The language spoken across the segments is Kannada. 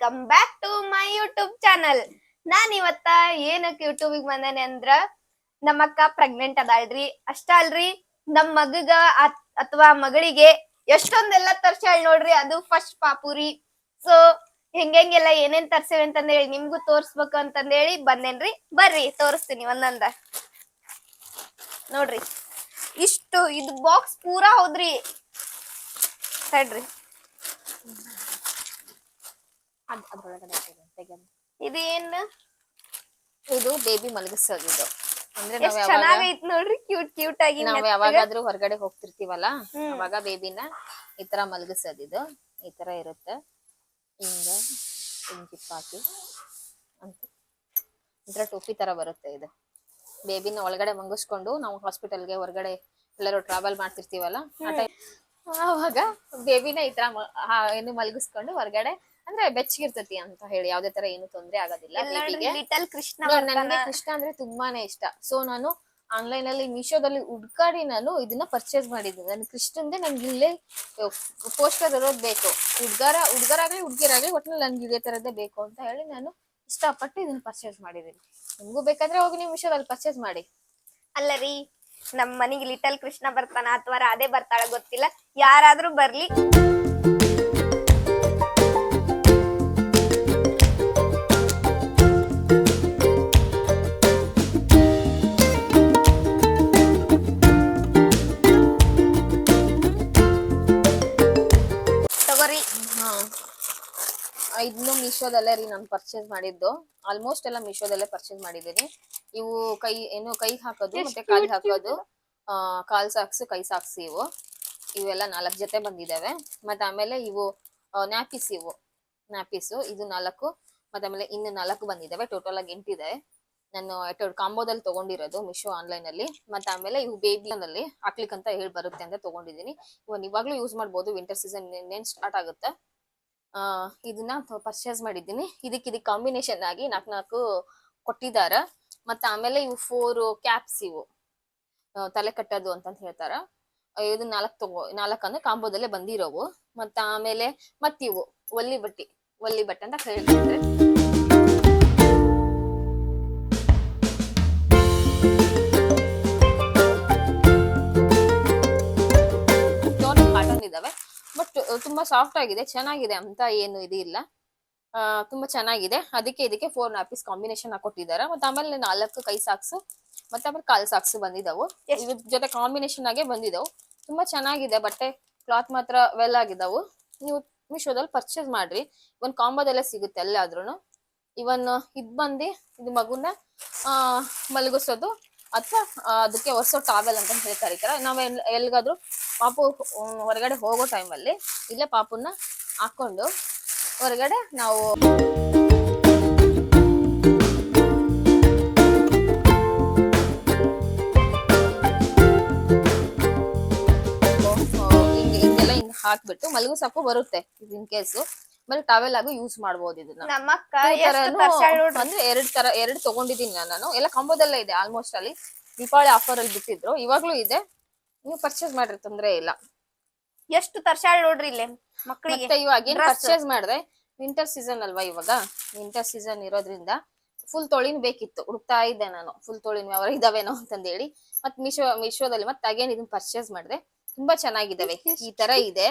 Welcome back to my YouTube channel ನಾನ್ ಇವತ್ತ ಏನಕ್ಕೆ ಯೂಟ್ಯೂಬಿಗೆ ಬಂದೇನೆ ಅಂದ್ರ ನಮ್ಮಕ್ಕ ಪ್ರೆಗ್ನೆಂಟ್ ಅದಾಳ್ರಿ. ಅಷ್ಟ ಅಲ್ರಿ, ನಮ್ ಮಗಗ ಅಥವಾ ಮಗಳಿಗೆ ಎಷ್ಟೊಂದೆಲ್ಲ ತರ್ಸಾಳ್ ನೋಡ್ರಿ, ಅದು ಫಸ್ಟ್ ಪಾಪುರಿ. ಸೊ ಹೆಂಗೆಲ್ಲ ಏನೇನ್ ತರ್ಸೇವೆ ಅಂತಂದೇಳಿ ನಿಮ್ಗೂ ತೋರ್ಸ್ಬೇಕು ಅಂತಂದೇಳಿ ಬಂದೇನ್ರಿ. ಬರ್ರಿ, ತೋರಿಸ್ತೀನಿ ಒಂದೊಂದ. ನೋಡ್ರಿ, ಇಷ್ಟು, ಇದು ಬಾಕ್ಸ್ ಪೂರಾ ಹೌದ್ರಿ. ತಡ್ರಿ. ಅದ್ ಅದ್ರೊಳಗಡೆ ತೆಗೆದು. ಇದು ಇದು ಬೇಬಿ ಮಲಗಿಸೋದು ಅಂದ್ರೆ ನಾವ್ ಯಾವಾಗ ಚೆನ್ನಾಗೈತ್ ನೋಡ್ರಿ ಕ್ಯೂಟ್ ಕ್ಯೂಟ್ ಆಗಿ ನಾವ್. ಯಾವಾಗಾದ್ರೂ ಹೊರಗಡೆ ಹೋಗ್ತಿರ್ತೀವಲ್ಲ ಹ್ಮ್. ಅವಾಗ ಬೇಬಿನ ಈ ತರ ಮಲಗಿಸೋದು ಇದು ಈ ತರ ಇರುತ್ತೆ. ಹಿಂಗ ಹಿಂಗ್ ಜಿಪ್ ಹಾಕಿ. ಅಂತ. ಒಂಥರ ಟೋಪಿ ತರ ಬರುತ್ತೆ ಇದು. ಬೇಬಿನ ಒಳಗಡೆ ಮಂಗಿಸ್ಕೊಂಡು ನಾವು ಹಾಸ್ಪಿಟಲ್ಗೆ ಹೊರಗಡೆ ಎಲ್ಲರೂ ಟ್ರಾವೆಲ್ ಮಾಡ್ತಿರ್ತೀವಲ್ಲ ಆ ಆವಾಗ ಬೇಬಿನ ಈ ತರ ಮ- ಆ, ಏನು ಮಲಗಿಸ್ಕೊಂಡು ಹೊರಗಡೆ ಅಂದ್ರೆ ಬೆಚ್ಚಗಿರ್ತತಿ ಅಂತ ಹೇಳಿ ಯಾವ್ದೇ ತರ ಏನು ತೊಂದ್ರೆ ಆಗೋದಿಲ್ಲ ಬೇಬಿಗೆ ಲಿಟಲ್ ಕೃಷ್ಣ ನೋಡ್, ಬರ್ತಾನ. ನನ್ಗೆ ಕೃಷ್ಣ ಅಂದ್ರೆ ತುಂಬಾನೇ ಇಷ್ಟ. ಸೊ ನಾನು ಆನ್ಲೈನ್ ಅಲ್ಲಿ ಮೀಶೋದಲ್ಲಿ ಹುಡ್ಕಾಡಿ ನಾನು ಇದನ್ನ ಪರ್ಚೇಸ್ ಮಾಡಿದ್ದೀನಿ ನನ್ ಕೃಷ್ಣಂದ್ರೆ ನನ್ಗೆ ಇಲ್ಲೇ ಪೋಸ್ಟರ್ ಇರೋದ್ ಬೇಕು. ಹುಡ್ಗಾರ ಹುಡ್ಗರಾಗ್ಲಿ ಹುಡ್ಗಿರಾಗ್ಲಿ ಒಟ್ಟಿನಲ್ಲಿ ನನ್ಗೆ ಇದೇ ತರದೇ ಬೇಕು ಅಂತ ಹೇಳಿ ನಾನು ಇಷ್ಟಪಟ್ಟು ಇದನ್ನ ಪರ್ಚೇಸ್ ಮಾಡಿದ್ದೀನಿ. ನಿಮ್ಗೂ ಬೇಕಾದ್ರೆ ಹೋಗಿ ನೀವು ಮೀಶೋದಲ್ಲಿ ಪರ್ಚೇಸ್ ಮಾಡಿ. ಅಲ್ಲ ರೀ ನಮ್ ಮನೆಗೆ ಲಿಟಲ್ ಕೃಷ್ಣ ಬರ್ತಾನ ಅಥವಾ ಅದೇ ಬರ್ತಾಳ ಗೊತ್ತಿಲ್ಲ ಯಾರಾದ್ರೂ ಬರ್ಲಿ. ಹಾ. ಇದನ್ನು ಮೀಶೋದಲ್ಲೇ ರೀ ನಾನು ಪರ್ಚೇಸ್ ಮಾಡಿದ್ದು. ಆಲ್ಮೋಸ್ಟ್ ಎಲ್ಲ ಮೀಶೋದಲ್ಲೇ ಪರ್ಚೇಸ್ ಮಾಡಿದ್ದೀನಿ. ಇವು ಕೈ ಏನು ಕೈ ಹಾಕೋದು ಮತ್ತೆ ಕಾಲಿಗೆ ಹಾಕೋದು. ಆ, ಕಾಲ್ ಸಾಕ್ಸ್ ಕೈ ಸಾಕ್ಸ್ ಇವು. ಇವೆಲ್ಲ ನಾಲ್ಕು ಜೊತೆ ಬಂದಿದ್ದಾವೆ. ಮತ್ತೆ ಆಮೇಲೆ ಇವು ನ್ಯಾಪಿಸ್ ಇವು. ನ್ಯಾಪಿಸು ಇದು ನಾಲ್ಕು. ಮತ್ತೆ ಆಮೇಲೆ ಇನ್ನು ನಾಲ್ಕು ಬಂದಿದ್ದಾವೆ. ಟೋಟಲ್ ಆಗಿ ಎಂಟಿದೆ. ನಾನು ಕಾಂಬೋದಲ್ಲಿ ತಗೊಂಡಿರೋದು ಮಿಶೋ ಆನ್ಲೈನ್ ಅಲ್ಲಿ. ಮತ್ತೆ ಆಮೇಲೆ ಇವು ಬೇಬಿ ಅಲ್ಲಿ ಹಾಕ್ಲಿಕ್ಕೆ ಅಂತ ಹೇಳಿ ಬರುತ್ತೆ ಅಂತ ತಗೊಂಡಿದ್ದೀನಿ. ಇವನ್ ಇವಾಗ್ಲೂ ಯೂಸ್ ಮಾಡ್ಬೋದು. ವಿಂಟರ್ ಸೀಸನ್ ಇನ್ನೇನ್ ಸ್ಟಾರ್ಟ್ ಆಗುತ್ತೆ. ಇದನ್ನ ಪರ್ಚೇಸ್ ಮಾಡಿದ್ದೀನಿ. ಇದಕ್ಕೆ ಇದಕ್ಕೆ ಕಾಂಬಿನೇಷನ್ ಆಗಿ ನಾಲ್ಕು ನಾಲ್ಕು ಕೊಟ್ಟಿದಾರ ಮತ್ತೆ ಆಮೇಲೆ ಇವು ಫೋರ್ ಕ್ಯಾಪ್ಸ್ ಇವು. ತಲೆ ಕಟ್ಟೋದು ಅಂತ ಹೇಳ್ತಾರ. ಇದು ನಾಲ್ಕು ತಗೋ, ನಾಲ್ಕು ಅಂದ್ರೆ ಕಾಂಬೋದಲ್ಲೇ ಬಂದಿರೋವು. ಮತ್ತೆ ಆಮೇಲೆ ಮತ್ತಿವು, ಒಲ್ಲಿ ಬಟ್ಟಿ, ಒಲ್ಲಿ ಬಟ್ಟೆ ಅಂತ ಹೇಳ್ತಾರೆ ಸಾಫ್ಟ್ ಆಗಿದೆ ಚೆನ್ನಾಗಿದೆ ಅಂತ ಏನು ಇದು ಇಲ್ಲ. ತುಂಬಾ ಚೆನ್ನಾಗಿದೆ. ಅದಕ್ಕೆ ಇದಕ್ಕೆ ಫೋರ್ ನಾಪೀಸ್ ಕಾಂಬಿನೇಷನ್ ಹಾಕೊಟ್ಟಿದ್ದಾರೆ ಮತ್ತೆ ಆಮೇಲೆ ನಾಲ್ಕು ಕೈ ಸಾಕ್ಸ್ ಮತ್ತೆ ಆಮೇಲೆ ಕಾಲ್ ಸಾಕ್ಸ್ ಬಂದಿದ್ದಾವೆ ಇದ್ರ ಜೊತೆ ಕಾಂಬಿನೇಷನ್ ಆಗೇ ಬಂದಿದ್ದವು ತುಂಬಾ ಚೆನ್ನಾಗಿದೆ ಬಟ್ಟೆ ಕ್ಲಾತ್ ಮಾತ್ರ ವೆಲ್ ಆಗಿದ್ದಾವೆ ನೀವು ಮೀಶೋದಲ್ಲಿ ಪರ್ಚೇಸ್ ಮಾಡ್ರಿ. ಇವನ್ ಕಾಂಬೋದಲ್ಲೇ ಸಿಗುತ್ತೆ ಎಲ್ಲಾದ್ರೂ ಇವನ್ ಇದ್ ಬಂದು ಇದು ಮಗುನ ಮಲಗಿಸೋದು ಅಥವಾ ಅದಕ್ಕೆ ಒರ್ಸೋ ಟಾವೆಲ್ ಅಂತ ಹೇಳಿ ಕರೀತಾರೆ ನಾವ್ ಎಲ್ಲಿಗಾದ್ರೂ ಪಾಪು ಹೊರಗಡೆ ಹೋಗೋ ಟೈಮಲ್ಲಿ ಇಲ್ಲೇ ಪಾಪುನ ಹಾಕೊಂಡು ಹೊರಗಡೆ ನಾವು ಹಿಂಗೆಲ್ಲ ಹಿಂಗ್ ಹಾಕ್ಬಿಟ್ಟು ಮಲಗಿಸಕ್ಕೂ ಬರುತ್ತೆ, ಇನ್ ಕೇಸು ಆಮೇಲೆ ಟವೆಲ್ ಆಗು ಯೂಸ್ ಮಾಡ್ಬೋದು ಇದನ್ನ. ನಮ್ಮಕ್ಕ ಎಷ್ಟು ನೋಡ್ರಿ. ಅಂದ್ರೆ ಎರಡ್ ತರ ಎರಡ್ ತಗೊಂಡಿದ್ದೀನಿ ನಾನು. ಎಲ್ಲ ಕಂಬೋದಲ್ಲೇ ಇದೆ ಆಲ್ಮೋಸ್ಟ್ ಅಲ್ಲಿ. ದೀಪಾವಳಿ ಆಫರ್ ಅಲ್ಲಿ ಬಿಟ್ಟಿದ್ರು. ಇವಾಗ್ಲೂ ಇದೆ. ನೀವು ಪರ್ಚೇಸ್ ಮಾಡ್ರಿ ತೊಂದ್ರೆ ಇಲ್ಲ. ಎಷ್ಟು ತರ್ಸಾಳ್ ನೋಡ್ರಿ ಇಲ್ಲಿ ಮಕ್ಕಳಿಗೆ ಮತ್ತೆ ಇವಾಗ ಏನ್ ಪರ್ಚೇಸ್ ಮಾಡ್ದೆ? ವಿಂಟರ್ ಸೀಸನ್ ಅಲ್ವಾ ಇವಾಗ? ವಿಂಟರ್ ಸೀಸನ್ ಇರೋದ್ರಿಂದ ಫುಲ್ ತೊಳಿನ್ ಬೇಕಿತ್ತು. ಹುಡುಕ್ತಾ ಇದ್ದೆ ನಾನು. ಫುಲ್ ತೊಳಿನ್ ವ್ಯವಹಾರ ಇದಾವೇನೋ ಅಂತಂದೇಳಿ. ಮತ್ ಮೀಶೋ ಮೀಶೋದಲ್ಲಿ ಮತ್ತೆ ಅಗೇನ್ ಇದನ್ನ ಪರ್ಚೇಸ್ ಮಾಡಿದೆ. ತುಂಬಾ ಚೆನ್ನಾಗಿದಾವೆ ಈ ತರ ಇದೆ.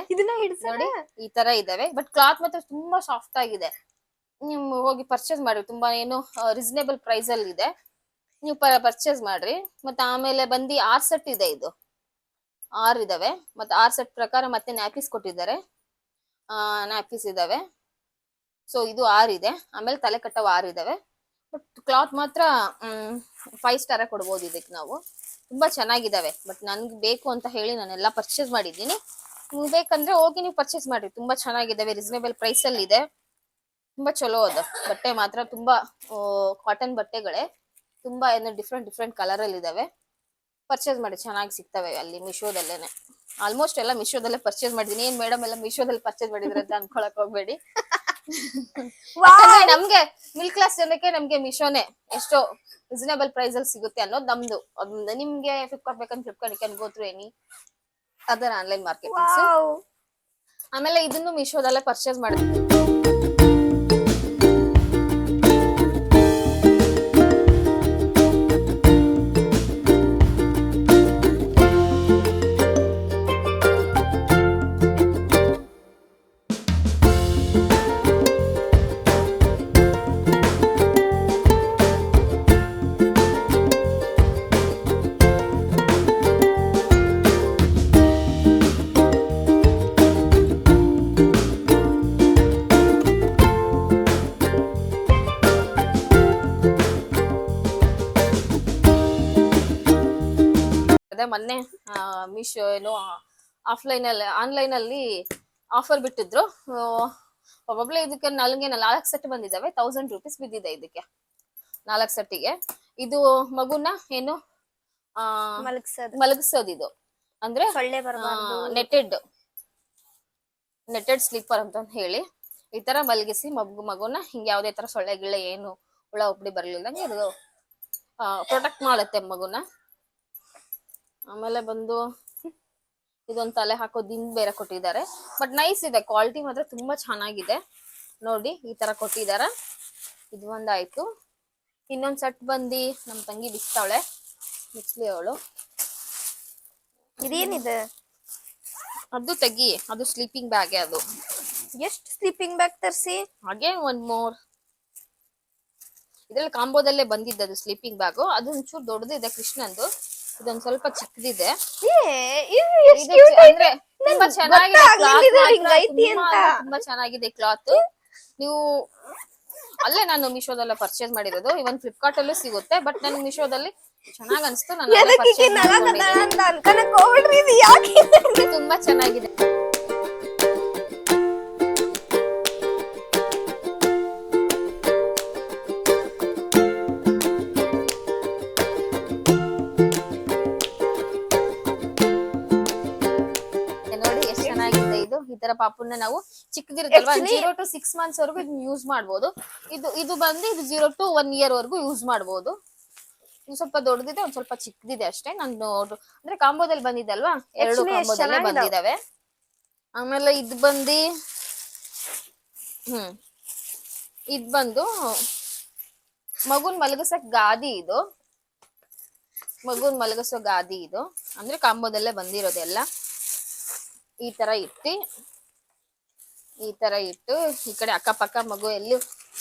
ನೋಡಿ ಈ ತರ ಇದಾವೆ. ಬಟ್ ಕ್ಲಾತ್ ಮಾತ್ರ ತುಂಬಾ ಸಾಫ್ಟ್ ಆಗಿದೆ. ನೀವು ಹೋಗಿ ಪರ್ಚೇಸ್ ಮಾಡಿ ತುಂಬಾ ಏನು ರೀಸನೇಬಲ್ ಪ್ರೈಸ್ ಅಲ್ಲಿ ಇದೆ. ನೀವು ಪರ್ಚೇಸ್ ಮಾಡ್ರಿ. ಮತ್ತೆ ಆಮೇಲೆ ಬಂದು ಆರ್ ಸೆಟ್ ಇದೆ ಇದು. ಆರ್ ಇದಾವೆ. ಮತ್ತೆ ಆರ್ ಸೆಟ್ ಪ್ರಕಾರ ಮತ್ತೆ ನ್ಯಾಪಿಸ್ ಕೊಟ್ಟಿದ್ದಾರೆ. ನ್ಯಾಪಿಸ್ ಇದಾವೆ. ಸೊ ಇದು ಆರ್ ಇದೆ. ಆಮೇಲೆ ತಲೆ ಕಟ್ಟವು ಆರ್ ಇದಾವೆ. ಬಟ್ ಕ್ಲಾತ್ ಮಾತ್ರ ಫೈವ್ ಸ್ಟಾರ ಕೊಡ್ಬೋದು ಇದಕ್ಕೆ ನಾವು. ತುಂಬಾ ಚೆನ್ನಾಗಿದಾವೆ ಬಟ್ ನನ್ಗೆ ಬೇಕು ಅಂತ ಹೇಳಿ ನಾನೆಲ್ಲ ಪರ್ಚೇಸ್ ಮಾಡಿದ್ದೀನಿ. ನಿಮ್ಗೆ ಬೇಕಂದ್ರೆ ಹೋಗಿ ನೀವು ಪರ್ಚೇಸ್ ಮಾಡಿ ತುಂಬಾ ಚೆನ್ನಾಗಿದಾವೆ ರೀಸನೇಬಲ್ ಪ್ರೈಸ್ ಅಲ್ಲಿ ಇದೆ. ತುಂಬಾ ಚಲೋ ಅದು. ಬಟ್ಟೆ ಮಾತ್ರ ತುಂಬಾ ಕಾಟನ್ ಬಟ್ಟೆಗಳೇ. ತುಂಬಾ ಏನೋ ಡಿಫ್ರೆಂಟ್ ಡಿಫ್ರೆಂಟ್ ಕಲರ್ ಅಲ್ಲಿ ಇದಾವೆ ಪರ್ಚೇಸ್ ಮಾಡಿ, ಚೆನ್ನಾಗಿ ಸಿಗ್ತವೆ ಅಲ್ಲಿ ಮಿಶೋದಲ್ಲೇನೆ ಆಲ್ಮೋಸ್ಟ್ ಎಲ್ಲ ಮಿಶೋದಲ್ಲೇ ಪರ್ಚೇಸ್ ಮಾಡಿದೀನಿ ಏನ್ ಮೇಡಮ್ ಎಲ್ಲ ಮಿಶೋದಲ್ಲಿ ಪರ್ಚೇಸ್ ಮಾಡಿದ್ರೆ ಅಂತ ಅನ್ಕೊಳಕ್ ಹೋಗ್ಬೇಡಿ. ನಮ್ಗೆ ಮಿಲ್ ಕ್ಲಾಸ್ ಜನಕ್ಕೆ ನಮ್ಗೆ ಮಿಶೋನೆ ಎಷ್ಟೋ ರೀಸನೇಬಲ್ ಪ್ರೈಸ್ ಅಲ್ಲಿ ಸಿಗುತ್ತೆ ಅನ್ನೋದು ನಮ್ದು. ನಿಮ್ಗೆ ಫ್ಲಿಪ್ಕಾರ್ಟ್ ಬೇಕಂತ Flipkart can go through any ಅದರ ಆನ್ಲೈನ್ ಮಾರ್ಕೆಟ್ ಆಮೇಲೆ ಇದನ್ನು ಮಿಶೋದಲ್ಲೇ ಪರ್ಚೇಸ್ ಮಾಡಿದ್ವಿ ಮೊನ್ನೆ ಮೀಶೋ ಏನು ಆಫ್ಲೈನ್ ಅಲ್ಲಿ ಆನ್ಲೈನ್ ಅಲ್ಲಿ ಆಫರ್ ಬಿಟ್ಟಿದ್ರು. ಒಬ್ಬೊಬ್ಳೆ ಇದಕ್ಕೆ ನನಗೆ ನಾಲ್ಕು ಸೆಟ್ ಬಂದಿದ್ದಾವೆ ತೌಸಂಡ್ ರುಪೀಸ್ ಬಿದ್ದಿದೆ ಇದಕ್ಕೆ ನಾಲ್ಕು ಸೆಟ್ಟಿಗೆ. ಇದು ಮಗುನ ಏನು ಮಲಗ್ಸೋದು. ಮಲಗಿಸೋದು ಇದು. ಅಂದ್ರೆ ನೆಟೆಡ್ ನೆಟೆಡ್ ಸ್ಲೀಪರ್ ಅಂತ ಹೇಳಿ ಈ ತರ ಮಲಗಿಸಿ ಮಗು ಮಗುನ ಹಿಂಗೆ ಯಾವ್ದೇ ತರ ಸೊಳ್ಳೆ ಗಿಳೆ ಏನು ಹುಳ ಉಪ್ಪಡಿ ಬರ್ಲಿಲ್ದಂಗೆ ಇದು ಪ್ರೊಟೆಕ್ಟ್ ಮಾಡುತ್ತೆ ಮಗುನ. ಆಮೇಲೆ ಬಂದು ಇದೊಂದು ತಲೆ ಹಾಕೋ ದಿಂಬ್ ಬೇರೆ ಕೊಟ್ಟಿದ್ದಾರೆ. ಬಟ್ ನೈಸ್ ಇದೆ ಕ್ವಾಲಿಟಿ ಮಾತ್ರ ತುಂಬಾ ಚೆನ್ನಾಗಿದೆ. ನೋಡಿ ಈ ತರ ಕೊಟ್ಟಿದ್ದಾರೆ ಇದು ಒಂದಾಯ್ತು. ಇನ್ನೊಂದ್ ಸೆಟ್ ಬಂದಿ ನಮ್ ತಂಗಿ ಬಿಸ್ತಾವಳೆ ಬಿಸ್ಲಿ ಅವಳು. ಇದೇನಿದೆ? ಅದು ತೆಗಿ ಅದು ಸ್ಲೀಪಿಂಗ್ ಬ್ಯಾಗೆ ಅದು. ಎಷ್ಟು ಸ್ಲೀಪಿಂಗ್ ಬ್ಯಾಗ್ ತರಿಸಿ? ಹಾಗೆ ಒಂದ್ ಮೋರ್. ಇದ್ರಲ್ಲಿ ಕಾಂಬೋದಲ್ಲೇ ಬಂದಿದ್ದದು ಸ್ಲೀಪಿಂಗ್ ಬ್ಯಾಗು ಅದು ಒಂಚೂರು ದೊಡ್ಡದಿದೆ ಕೃಷ್ಣಂದು. ಇದೊಂದ್ ಸ್ವಲ್ಪ ಚಿಕ್ಕದಿದೆ. ಅಂದ್ರೆ ತುಂಬಾ ನನ್ಗ್ ಚೆನ್ನಾಗಿದೆ ತುಂಬಾ ಚೆನ್ನಾಗಿದೆ ಕ್ಲಾತ್ ನೀವು ಅಲ್ಲೇ ನಾನು ಮೀಶೋದಲ್ಲ ಪರ್ಚೇಸ್ ಮಾಡಿರೋದು. ಇವನ್ ಫ್ಲಿಪ್ಕಾರ್ಟ್ ಅಲ್ಲೂ ಸಿಗುತ್ತೆ ಬಟ್ ನನ್ ಮೀಶೋದಲ್ಲಿ ಚೆನ್ನಾಗ್ ಅನ್ಸ್ತು. ನಾನು ತುಂಬಾ ಎದಕ್ಕೆ ತರ ಪಾಪುನ ನಾವು ಚಿಕ್ಕದಿರುತ್ತಲ್ವಾ? ಜೀರೋ ಟು ಸಿಕ್ಸ್ ಮಂತ್ಸ್ ವರೆಗೂ ಇದನ್ನ ಯೂಸ್ ಮಾಡ್ಬೋದು. ಇದು ಇದು ಬಂದು ಇದು ಜೀರೋ ಟು ಒನ್ ಇಯರ್ ವರೆಗೂ ಯೂಸ್ ಮಾಡ್ಬೋದು. ಇದು ಸ್ವಲ್ಪ ದೊಡ್ಡದಿದೆ ಒಂದ್ ಸ್ವಲ್ಪ ಚಿಕ್ಕದಿದೆ ಅಷ್ಟೇ. ನಾನು ಅಂದ್ರೆ ಕಾಂಬೋದಲ್ಲಿ ಬಂದಿದೆ ಅಲ್ವಾ? ಎರಡು ಕಾಂಬೋದಲ್ಲೇ ಬಂದಿದಾವೆ. ಆಮೇಲೆ ಇದ್ ಬಂದಿ ಹ್ಮ್. ಇದ್ ಬಂದು ಮಗುನ್ ಮಲಗಿಸಕ್ ಗಾದಿ ಇದು. ಮಗುನ್ ಮಲಗಿಸೋ ಗಾದಿ ಇದು. ಅಂದ್ರೆ ಕಾಂಬೋದಲ್ಲೇ ಬಂದಿರೋದೆಲ್ಲ. ಈ ತರ ಇಟ್ಟು ಈ ತರ ಇಟ್ಟು ಈ ಕಡೆ ಅಕ್ಕಪಕ್ಕ ಮಗು ಎಲ್ಲಿ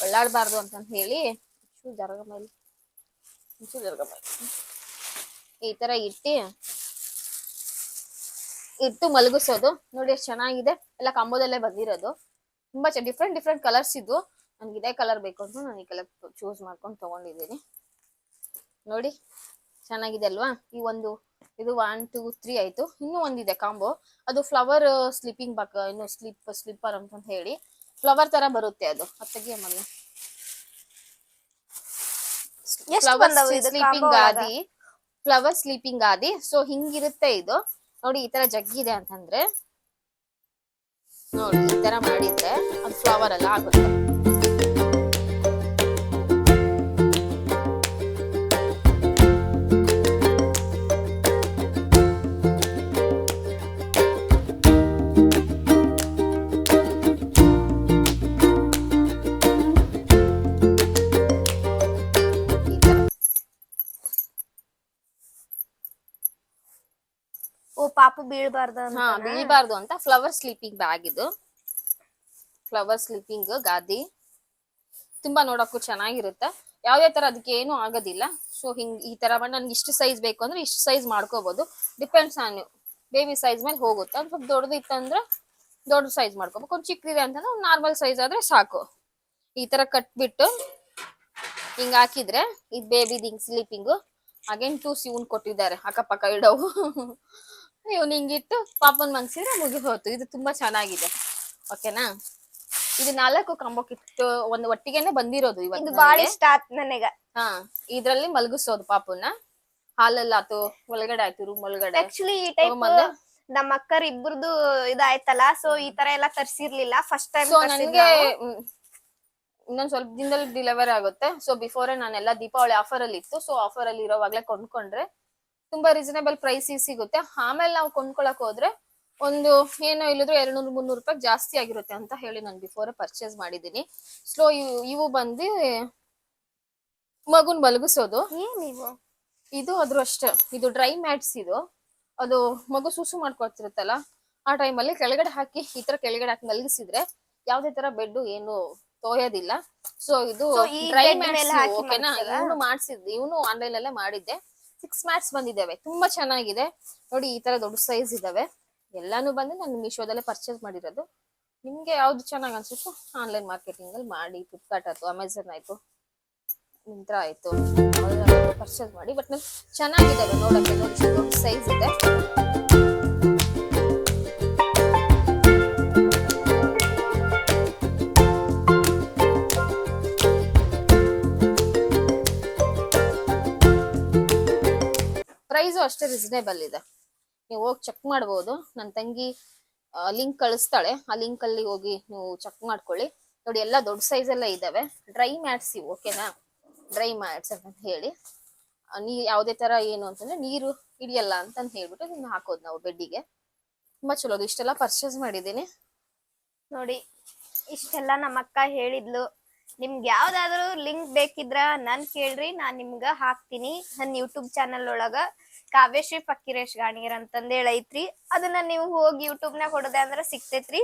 ಒಳ್ಳಾಡ್ಬಾರ್ದು ಅಂತ ಹೇಳಿ ಚೂರ್ ಜರಗ ಮೇಲೆ ಈ ತರ ಇಟ್ಟಿ, ಇಟ್ಟು ಮಲಗಿಸೋದು. ನೋಡಿ ಎಷ್ಟು ಚೆನ್ನಾಗಿದೆ. ಎಲ್ಲ ಕಾಂಬೋದಲ್ಲೇ ಬಂದಿರೋದು. ತುಂಬಾ ಡಿಫ್ರೆಂಟ್ ಡಿಫ್ರೆಂಟ್ ಕಲರ್ಸ್ ಇದ್ದು ನನ್ಗೆ ಇದೇ ಕಲರ್ ಬೇಕು ಅಂತ ನಾನು ಈ ಕಲರ್ ಚೂಸ್ ಮಾಡ್ಕೊಂಡು ತಗೊಂಡಿದ್ದೀನಿ. ನೋಡಿ. ಚೆನ್ನಾಗಿದೆ ಅಲ್ವಾ? ಈ ಒಂದು ಇದು ಒನ್ ಟೂ ತ್ರೀ ಆಯ್ತು. ಇನ್ನೂ ಒಂದಿದೆ ಕಾಂಬೋ ಅದು ಫ್ಲವರ್ ಸ್ಲೀಪಿಂಗ್ ಬಾಕ್ ಇನ್ನು ಸ್ಲೀಪ್ ಸ್ಲೀಪರ್ ಅಂತ ಹೇಳಿ. ಫ್ಲವರ್ ತರ ಬರುತ್ತೆ ಅದು. ಅತ್ತಗೆ ಮನೆ ಎಷ್ಟ್ ಬಂದವು ಇದು ಸ್ಲೀಪಿಂಗ್ ಗಾದಿ ಫ್ಲವರ್ ಸ್ಲೀಪಿಂಗ್ ಆದಿ. ಸೊ ಹಿಂಗಿರುತ್ತೆ ಇದು. ನೋಡಿ ಈ ತರ ಜಗ್ಗಿದೆ ಅಂತಂದ್ರೆ. ನೋಡಿ ಈ ತರ ಮಾಡಿದ್ರೆ ಅದು ಫ್ಲವರ್ ಎಲ್ಲ ಆಗುತ್ತೆ. ಪಾಪು ಅಂತ ಹಾ ಬೀಳ್ಬಾರ್ದು ಅಂತ ಫ್ಲವರ್ ಸ್ಲೀಪಿಂಗ್ ಬ್ಯಾಗ್ ಇದು. ಫ್ಲವರ್ ಸ್ಲೀಪಿಂಗ್ ಗಾದಿ. ತುಂಬಾ ನೋಡಕ್ಕೂ ಚೆನ್ನಾಗಿರುತ್ತೆ. ಯಾವ್ದೇ ತರ ಅದಕ್ಕೆ ಏನು ಆಗೋದಿಲ್ಲ. ಸೊ ಹಿಂಗ್ ಈ ತರ ನನ್ಗೆ ಇಷ್ಟು ಸೈಜ್ ಬೇಕು ಅಂದ್ರೆ ಇಷ್ಟು ಸೈಜ್ ಮಾಡ್ಕೋಬಹುದು ಡಿಪೆಂಡ್ಸ್ ಆನ್ ಬೇಬಿ ಸೈಜ್ ಮೇಲೆ ಹೋಗುತ್ತೆ. ಒಂದ್ ಸ್ವಲ್ಪ ದೊಡ್ಡದು ಇತ್ತಂದ್ರೆ ದೊಡ್ಡ ಸೈಜ್ ಮಾಡ್ಕೋಬೇಕು. ಒಂದು ಚಿಕ್ಕದಿದೆ ಅಂತಂದ್ರೆ ಒಂದು ನಾರ್ಮಲ್ ಸೈಜ್ ಆದ್ರೆ ಸಾಕು. ಈ ತರ ಕಟ್ಬಿಟ್ಟು ಹಿಂಗ್ ಹಾಕಿದ್ರೆ ಇದು ಬೇಬಿ ಹಿಂಗ್ ಸ್ಲೀಪಿಂಗು ಅಗೇನ್ ಟೂ ಸಿವನ್ ಕೊಟ್ಟಿದ್ದಾರೆ. ಅಕ್ಕಪಕ್ಕ ಇಡವು. ಇವ್ನ ಹಿಂಗಿಟ್ಟು ಪಾಪನ್ ಮನ್ಸಿದ್ರೆ ಮುಗಿ ಹೋಯ್ತು. ಇದು ತುಂಬಾ ಚೆನ್ನಾಗಿದೆ. ಓಕೆನಾ ಇದು ನಾಲ್ಕು ಕಂಬಕ್ಕಿಟ್ಟು ಒಂದ್ ಒಟ್ಟಿಗೆನೆ ಬಂದಿರೋದು ಇದು ಇವತ್ತು ಬಾಳ. ಇಷ್ಟ ಆತ್ ನನಗ. ಹಾ ಇದ್ರಲ್ಲಿ ಮಲಗಿಸೋದು ಪಾಪುನ. ಹಾಲಲ್ಲಿ ಆತು ಒಳಗಡೆ ಆಯ್ತು ರೂಮ್ ಒಳಗಡೆ. ಆಕ್ಚುಲಿ ಈ ಟೈಪ್. ನಮ್ಮ ಅಕ್ಕರ್ ಇಬ್ಬರದು ಇದಾಯ್ತಲ್ಲ ಸೊ ಈ ತರ ಎಲ್ಲ ತರ್ಸಿರ್ಲಿಲ್ಲ. ಫಸ್ಟ್ ಟೈಮ್ ಸೊ ನನ್ಗೆ ಇನ್ನೊಂದ್ ಸ್ವಲ್ಪ ದಿನದಲ್ಲಿ ಡಿಲಿವರಿ ಆಗುತ್ತೆ. ಸೊ ಬಿಫೋರ್ ನಾನೆಲ್ಲ ದೀಪಾವಳಿ ಆಫರ್ ಅಲ್ಲಿ ಇತ್ತು ಸೊ ಆಫರ್ ಅಲ್ಲಿ ಇರೋವಾಗ್ಲೇ ಕೊಂಡ್ಕೊಂಡ್ರೆ ತುಂಬಾ ರೀಸನೇಬಲ್ ಪ್ರೈಸ್ ಸಿಗುತ್ತೆ. ಆಮೇಲೆ ನಾವು ಕೊಂಡ್ಕೊಳಕ್ ಹೋದ್ರೆ ಒಂದು ಏನೋ ಇಲ್ಲದ್ರು ಎರಡು ನೂರು ಮುನ್ನೂರು ರೂಪಾಯಿ ಜಾಸ್ತಿ ಆಗಿರುತ್ತೆ ಅಂತ ಹೇಳಿ ನಾನು ಬಿಫೋರ್ ಪರ್ಚೇಸ್ ಮಾಡಿದೀನಿ ಸೊ ಇವು ಬಂದು ಮಗುನ್ ಮಲಗಿಸೋದು. ಇದು ಅದ್ರ ಅಷ್ಟೇ. ಇದು ಡ್ರೈ ಮ್ಯಾಟ್ಸ್ ಇದು. ಅದು ಮಗು ಸುಸು ಮಾಡ್ಕೊಳ್ತಿರುತ್ತಲ್ಲ ಆ ಟೈಮಲ್ಲಿ ಕೆಳಗಡೆ ಹಾಕಿ ಈ ತರ ಕೆಳಗಡೆ ಹಾಕಿ ಮಲಗಿಸಿದ್ರೆ ಯಾವ್ದೇ ತರ ಬೆಡ್ ಏನು ತೋಯೋದಿಲ್ಲ. ಸೊ ಇದು ಡ್ರೈ ಮ್ಯಾಟ್ಸ್? ಇವನು ಮಾಡಿಸಿದ್ ಇವನು ಆನ್ಲೈನ್ ಅಲ್ಲೇ ಮಾಡಿದ್ದೆ. ಸಿಕ್ಸ್ ಮ್ಯಾಟ್ಸ್ ಬಂದಿದ್ದಾವೆ. ತುಂಬಾ ಚೆನ್ನಾಗಿದೆ. ನೋಡಿ, ಈ ತರ ದೊಡ್ಡ ಸೈಜ್ ಇದಾವೆ. ಎಲ್ಲಾನು ಬಂದು ನಾನು ಮೀಶೋದಲ್ಲೇ ಪರ್ಚೇಸ್ ಮಾಡಿರೋದು. ನಿಮ್ಗೆ ಯಾವ್ದು ಚೆನ್ನಾಗಿ ಅನ್ಸುತ್ತೋ ಆನ್ಲೈನ್ ಮಾರ್ಕೆಟಿಂಗ್ ಅಲ್ಲಿ ಮಾಡಿ ಫ್ಲಿಪ್ಕಾರ್ಟ್ ಆಯ್ತು ಅಮೆಝಾನ್ ಆಯ್ತು ಮಿಂತ್ರ ಆಯ್ತು. ಪರ್ಚೇಸ್ ಮಾಡಿ. ಬಟ್ ನನ್ ಚೆನ್ನಾಗಿದ್ದಾವೆ ನೋಡಕ್ಕೆ ದೊಡ್ಡ ಸೈಜ್ ಇದೆ. ಪ್ರೈಸು ಅಷ್ಟೇ ರೀಸನೇಬಲ್ ಇದೆ. ನೀವು ಹೋಗಿ ಚೆಕ್ ಮಾಡ್ಬೋದು. ನನ್ನ ತಂಗಿ ಲಿಂಕ್ ಕಳಿಸ್ತಾಳೆ. ಆ ಲಿಂಕಲ್ಲಿ ಹೋಗಿ ನೀವು ಚೆಕ್ ಮಾಡ್ಕೊಳ್ಳಿ. ನೋಡಿ, ಎಲ್ಲ ದೊಡ್ಡ ಸೈಜ್ ಇದ್ದಾವೆ ಡ್ರೈ ಮ್ಯಾಟ್ಸ್ ಇವು ಓಕೆನಾ ಡ್ರೈ ಮ್ಯಾಟ್ಸ್ ಅಂತ ಹೇಳಿ. ನೀ ಯಾವುದೇ ಥರ ಏನು ಅಂತಂದ್ರೆ ನೀರು ಹಿಡಿಯಲ್ಲ ಅಂತಂದು ಹೇಳ್ಬಿಟ್ಟು ಇದನ್ನ ಹಾಕೋದು ನಾವು ಬೆಡ್ಡಿಗೆ ತುಂಬ ಚಲೋ ಇಷ್ಟೆಲ್ಲ ಪರ್ಚೇಸ್ ಮಾಡಿದ್ದೀನಿ. ನೋಡಿ, ಇಷ್ಟೆಲ್ಲ ನಮ್ಮ ಅಕ್ಕ ಹೇಳಿದ್ಲು. ನಿಮ್ಗೆ ಯಾವ್ದಾದ್ರು ಲಿಂಕ್ ಬೇಕಿದ್ರ ನನ್ ಕೇಳ್ರಿ, ನಾನ್ ನಿಮ್ಗ ಹಾಕ್ತೀನಿ. ನನ್ನ ಯೂಟ್ಯೂಬ್ ಚಾನಲ್ ಒಳಗ. ಕಾವ್ಯಶ್ರೀ ಫಕ್ಕೀರೇಶ್ ಗಾಣಿಗರ್ ಅಂತಂದೇಳಿ ಐತ್ರಿ ಅದನ್ನ ನೀವು ಹೋಗಿ ಯೂಟ್ಯೂಬ್ ನಾಗ ಹೊಡದೆ ಅಂದ್ರ ಸಿಕ್ತೈತ್ರಿ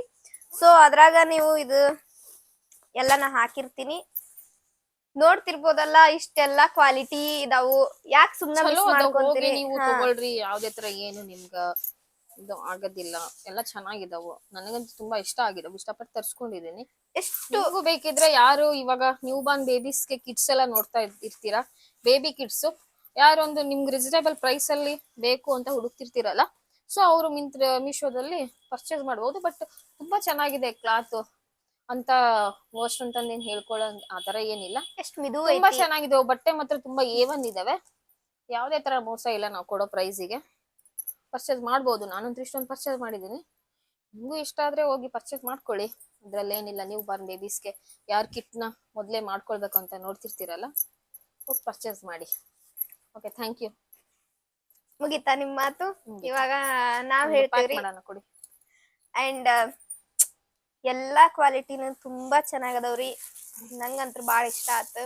ಸೊ ಅದ್ರಾಗ ನೀವು ಇದು ಎಲ್ಲ ನಾ ಹಾಕಿರ್ತೀನಿ. ನೋಡ್ತಿರ್ಬೋದಲ್ಲ ಇಷ್ಟೆಲ್ಲ ಕ್ವಾಲಿಟಿ ಇದಾವು. ಯಾಕೆ ಸುಮ್ನೆ ಮಿಸ್ ಮಾಡ್ಕೊಂತೀರಿ? ನೀವು. ತಗೊಳ್ರಿ. ಯಾವ್ದೇ ತರ ಏನು ನಿಮ್ಗ ಇದು ಆಗೋದಿಲ್ಲ. ಎಲ್ಲ ಚೆನ್ನಾಗಿದಾವು. ನನಗಂತೂ ತುಂಬಾ ಇಷ್ಟ ಆಗಿದಾವು. ಇಷ್ಟಪಟ್ಟು ತರ್ಸ್ಕೊಂಡಿದ್ದೀನಿ ಎಷ್ಟು ಬೇಕಿದ್ರೆ ಯಾರು ಇವಾಗ ನ್ಯೂ ಬಾರ್ನ್ ಬೇಬೀಸ್ಗೆ ಕಿಡ್ಸ್ ಎಲ್ಲ ನೋಡ್ತಾ ಇರ್- ಇರ್ತೀರಾ? ಬೇಬಿ ಕಿಡ್ಸ್ ಯಾರೊಂದು ನಿಮ್ಗೆ ರಿಸನೇಬಲ್ ಪ್ರೈಸ್ ಅಲ್ಲಿ ಬೇಕು ಅಂತ ಹುಡುಕ್ತಿರ್ತೀರಲ್ಲ? ಸೊ ಅವರು ಮಿಂತ್ರ ಮೀಶೋದಲ್ಲಿ ಪರ್ಚೇಸ್ ಮಾಡ್ಬೋದು. ಬಟ್ ತುಂಬಾ ಚೆನ್ನಾಗಿದೆ ಕ್ಲಾತ್ ಅಂತ ವರ್ಸ್ಟ್ ಅಂತ ಹೇಳ್ಕೊಳ್ಳೋ ಆ ಆತರ ಏನಿಲ್ಲ. ಎಷ್ಟು ಮಿದು ತುಂಬಾ ಚೆನ್ನಾಗಿದೆ. ಬಟ್ಟೆ ಮಾತ್ರ ತುಂಬಾ ಏ ಒನ್ ಇದಾವೆ. ಯಾವ್ದೇ ತರ ಮೋಸ ಇಲ್ಲ ನಾವು ಕೊಡೋ ಪ್ರೈಸಿಗೆ ಪರ್ಚೇಸ್ ಮಾಡ್ಬೋದು. ನಾನಂತೂ ಇಷ್ಟೊಂದು ಪರ್ಚೇಸ್ ಮಾಡಿದ್ದೀನಿ. ನಿಮಗೂ ಇಷ್ಟ ಆದ್ರೆ ಹೋಗಿ ಪರ್ಚೇಸ್ ಮಾಡ್ಕೊಳ್ಳಿ. ಅದ್ರಲ್ಲಿ ಏನಿಲ್ಲ. ನೀವು ಬಾರ್ನ್ ಬೇಬೀಸ್ಗೆ ಯಾರು ಕಿಟ್ನ ಮೊದಲೇ ಮಾಡ್ಕೊಳ್ಬೇಕು ಅಂತ ನೋಡ್ತಿರ್ತೀರಲ್ಲ? ಹೋಗಿ ಪರ್ಚೇಸ್ ಮಾಡಿ. ಓಕೆ ಥ್ಯಾಂಕ್ ಯು ಮುಗಿತಾ ನಿಮ್ ಮಾತು? ಇವಾಗ ನಾವ್ ಹೇಳ್ತೀವಿ ಕೊಡಿ. ಅಂಡ್ ಎಲ್ಲಾ ಕ್ವಾಲಿಟಿನು ತುಂಬಾ ಚೆನ್ನಾಗದವ್ರಿ. ನಂಗಂತೂ ಬಾಳ ಇಷ್ಟ ಆತು.